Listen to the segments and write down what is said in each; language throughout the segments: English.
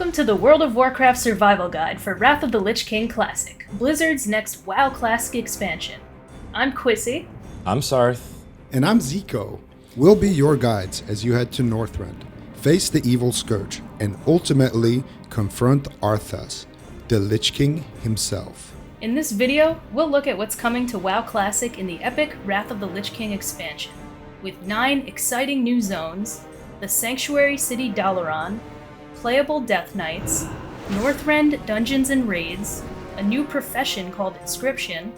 Welcome to the World of Warcraft Survival Guide for Wrath of the Lich King Classic, Blizzard's next WoW Classic expansion. I'm Quissy. I'm Sarth. And I'm Zico. We'll be your guides as you head to Northrend, face the evil scourge, and ultimately confront Arthas, the Lich King himself. In this video, we'll look at what's coming to WoW Classic in the epic Wrath of the Lich King expansion, with nine exciting new zones, the Sanctuary City Dalaran, playable Death Knights, Northrend Dungeons and Raids, a new profession called Inscription,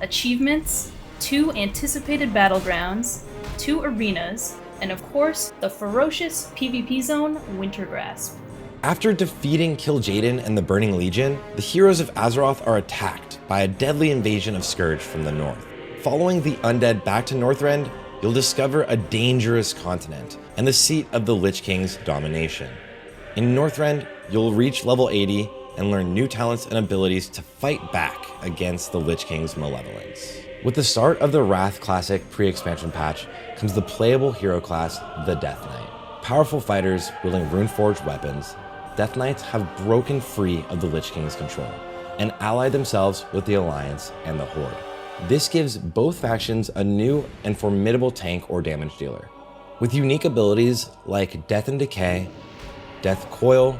achievements, two anticipated battlegrounds, two arenas, and of course, the ferocious PvP zone Wintergrasp. After defeating Kil'jaeden and the Burning Legion, the heroes of Azeroth are attacked by a deadly invasion of Scourge from the north. Following the undead back to Northrend, you'll discover a dangerous continent and the seat of the Lich King's domination. In Northrend, you'll reach level 80 and learn new talents and abilities to fight back against the Lich King's malevolence. With the start of the Wrath Classic pre expansion patch comes the playable hero class, the Death Knight. Powerful fighters wielding runeforged weapons, Death Knights have broken free of the Lich King's control and allied themselves with the Alliance and the Horde. This gives both factions a new and formidable tank or damage dealer. With unique abilities like Death and Decay Death Coil,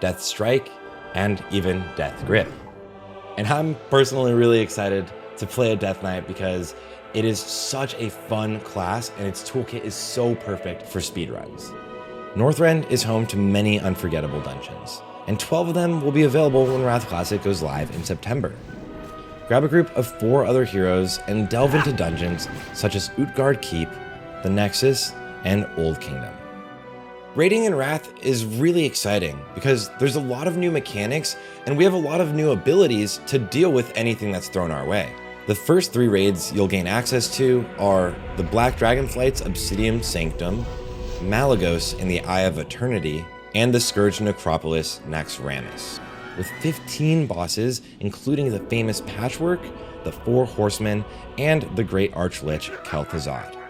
Death Strike, and even Death Grip. And I'm personally really excited to play a Death Knight because it is such a fun class and its toolkit is so perfect for speedruns. Northrend is home to many unforgettable dungeons, and 12 of them will be available when Wrath Classic goes live in September. Grab a group of four other heroes and delve into dungeons such as Utgard Keep, the Nexus, and Old Kingdom. Raiding in Wrath is really exciting because there's a lot of new mechanics and we have a lot of new abilities to deal with anything that's thrown our way. The first three raids you'll gain access to are the Black Dragonflight's Obsidian Sanctum, Malagos in the Eye of Eternity, and the Scourge Necropolis Naxxramas. With 15 bosses, including the famous Patchwork, the Four Horsemen, and the Great Archlich Kel'Thuzad.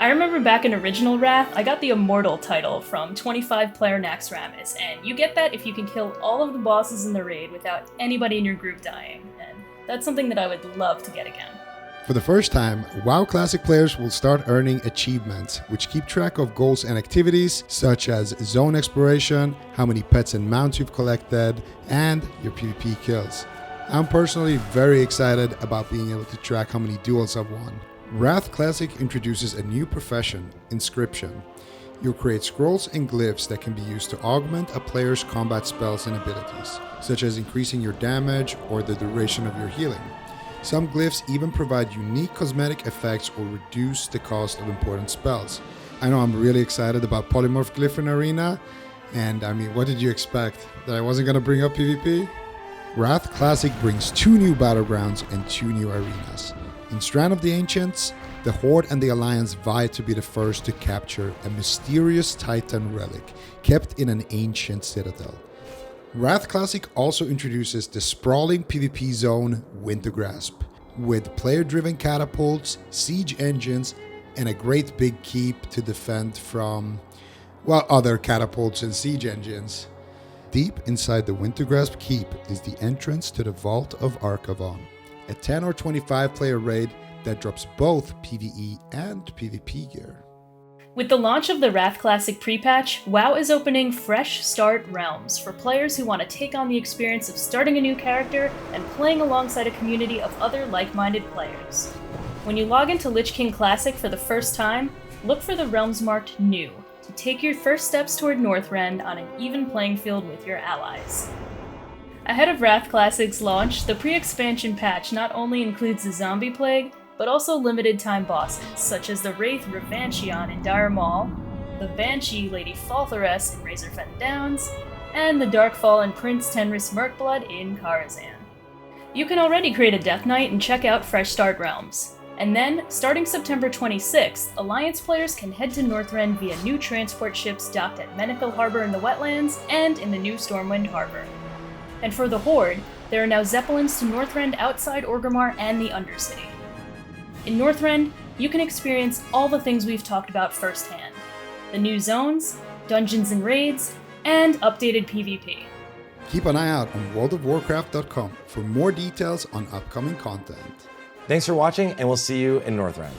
I remember back in original Wrath, I got the Immortal title from 25 player Naxxramas, and you get that if you can kill all of the bosses in the raid without anybody in your group dying, and that's something that I would love to get again. For the first time, WoW Classic players will start earning achievements, which keep track of goals and activities such as zone exploration, how many pets and mounts you've collected, and your PvP kills. I'm personally very excited about being able to track how many duels I've won. Wrath Classic introduces a new profession, Inscription. You'll create scrolls and glyphs that can be used to augment a player's combat spells and abilities, such as increasing your damage or the duration of your healing. Some glyphs even provide unique cosmetic effects or reduce the cost of important spells. I know I'm really excited about Polymorph Glyph in Arena, and I mean, what did you expect? That I wasn't gonna bring up PvP? Wrath Classic brings two new battlegrounds and two new arenas. In Strand of the Ancients, the Horde and the Alliance vie to be the first to capture a mysterious Titan relic kept in an ancient citadel. Wrath Classic also introduces the sprawling PvP zone Wintergrasp, with player driven catapults, siege engines, and a great big keep to defend from, well, other catapults and siege engines. Deep inside the Wintergrasp keep is the entrance to the Vault of Archavon a 10 or 25 player raid that drops both PvE and PvP gear. With the launch of the Wrath Classic pre-patch, WoW is opening fresh start realms for players who want to take on the experience of starting a new character and playing alongside a community of other like-minded players. When you log into Lich King Classic for the first time, look for the realms marked New to take your first steps toward Northrend on an even playing field with your allies. Ahead of Wrath Classic's launch, the pre expansion patch not only includes the zombie plague, but also limited time bosses, such as the Wraith Revanchion in Dire Maul, the Banshee Lady Faltharess in Razorfen Downs, and the Darkfallen Prince Tenris Mirkblood in Karazhan. You can already create a Death Knight and check out Fresh Start Realms. And then, starting September 26th, Alliance players can head to Northrend via new transport ships docked at Menethil Harbor in the wetlands and in the new Stormwind Harbor. And for the Horde, there are now Zeppelins to Northrend outside Orgrimmar and the Undercity. In Northrend, you can experience all the things we've talked about firsthand the new zones, dungeons and raids, and updated PvP. Keep an eye out on worldofwarcraft.com for more details on upcoming content. Thanks for watching, and we'll see you in Northrend.